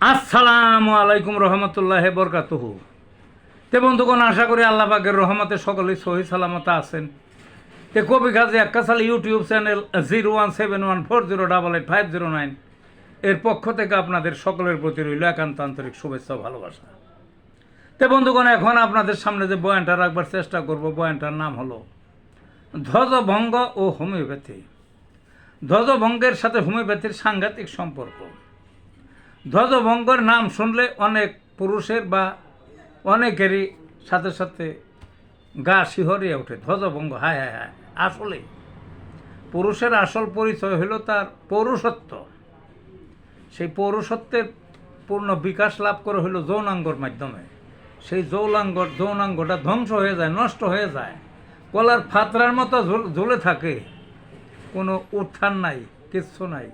আসসালামু আলাইকুম রহমতুল্লাহ বরকাতুহু। তে বন্ধুগণ, আশা করি আল্লাহ পাকের রহমতে সকলেই সহি সালামত আছেন। তে কবি Kazi একাশাল YouTube channel zero one seven one four zero double eight five zero nine এর পক্ষ থেকে আপনাদের সকলের প্রতি রইল একান্ত আন্তরিক শুভেচ্ছা ভালোবাসা। তে বন্ধুগণ, এখন আপনাদের সামনে যে বয়ানটা রাখবার চেষ্টা করব, বয়ানটার নাম হলো, ধ্বজভঙ্গ ও হোমিওপ্যাথি। ধ্বজভঙ্গের সাথে হোমিওপ্যাথির সাংঘাতিক সম্পর্ক। ধ্বজভঙ্গর নাম শুনলে অনেক পুরুষের বা অনেকেরই সাথে সাথে গা শিহরিয়ে ওঠে। ধ্বজভঙ্গ, হায় হায় হায়। আসলে পুরুষের আসল পরিচয় হলো তার পৌরুষত্ব। সেই পৌরুষত্বের পূর্ণ বিকাশ লাভ করে হলো যৌনাঙ্গর মাধ্যমে। সেই যৌনাঙ্গ যৌনাঙ্গটা ধ্বংস হয়ে যায়, নষ্ট হয়ে যায়। কলার ফাতরার মতো ঝুল- ঝুলে থাকে। কোনো উত্থান নাই, কিচ্ছু নাই।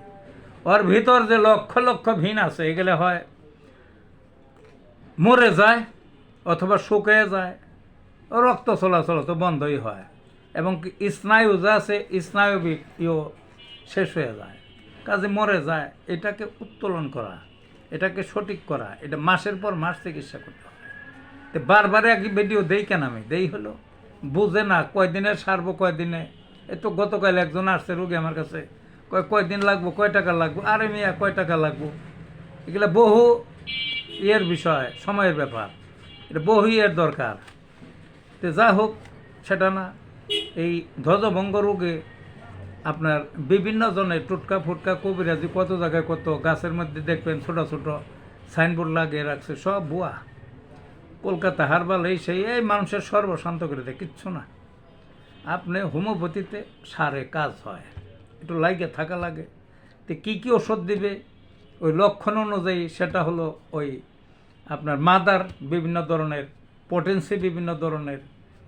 ওর ভিতর যে লক্ষ লক্ষ ভিন আছে, এগুলো হয় মরে যায় অথবা শুকিয়ে যায়, রক্ত চলাচল তো বন্ধই হয় এবং স্নায়ু যা আছে স্নায়ু বি- ইও শেষ হয়ে যায়। কাজে মরে যায়, এটাকে উত্তোলন করা, এটাকে সঠিক করা, এটা মাসের পর মাস চিকিৎসা করতে হয় তো বারবার একই ভিডিও দেই কেন আমি? দেই হলো, বুঝে না, কয়দিনে সারবো, কয়দিনে? এ তো গতকাল একজন আসছে রুগী আমার কাছে কয় কয়দিন লাগবো, কয় টাকা লাগবো? আরে মিয়া, কয় টাকা লাগবো? এগুলো বহু ইয়ের বিষয়, সময়ের ব্যাপার। এটা বহু ইয়ের দরকার। তো যা হোক, সেটা না, এই ধ্বজভঙ্গ রোগে আপনার বিভিন্ন জনের টুটকা ফুটকা, কবিরাজি কত জায়গায় কত, গাছের মধ্যে দেখবেন ছোট ছোট সাইনবোর্ড লাগিয়ে রাখছে, সব বুয়া কলকাতা হারবাল এই সেই, এই মানুষের সর্বশান্ত করে দেয়, কিচ্ছু না। আপনি হোমিওপ্যাথিতে সারে কাজ হয়। একটু লাগে থাকা লাগে। তো কী কী ওষুধ দিবে? ওই লক্ষণ অনুযায়ী সেটা হলো ওই আপনার মাদার বিভিন্ন ধরনের, পটেন্সি বিভিন্ন ধরনের,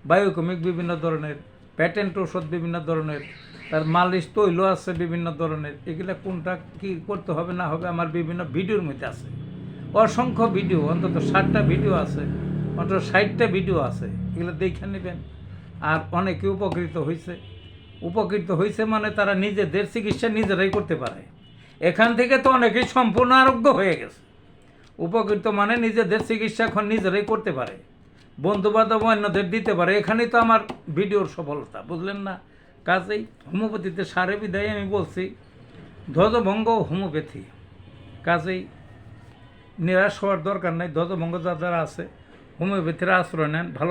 বায়োকমিক বিভিন্ন ধরনের প্যাটেন্ট ওষুধ বিভিন্ন ধরনের, তার মালিশ তৈল আছে বিভিন্ন ধরনের, এগুলা কোনটা কি করতে হবে না হবে আমার বিভিন্ন ভিডিওর মধ্যে আছে। অসংখ্য ভিডিও, অন্তত ষাটটা ভিডিও আছে, অন্তত ষাটটা ভিডিও আছে, এগুলো দেখে নেবেন। আর অনেকে উপকৃত হয়েছে উপকৃত হয়েছে মানে তারা নিজেদের চিকিৎসা নিজেরাই করতে পারে। এখান থেকে তো অনেকেই সম্পূর্ণ আরোগ্য হয়ে গেছে। উপকৃত মানে নিজেদের চিকিৎসা এখন নিজেরাই করতে পারে। বন্ধু বান্ধব অন্যদের দিতে পারে। এখানেই তো আমার ভিডিওর সফলতা, বুঝলেন না? কাজেই হোমিওপ্যাথিতে সারে বিদায় আমি বলছি, ধ্বজভঙ্গ হোমিওপ্যাথি। কাজেই নিরাশ হওয়ার দরকার নাই। ধ্বজভঙ্গ যারা আছে, হোমিওপ্যাথির আশ্রয় নেন, ভালো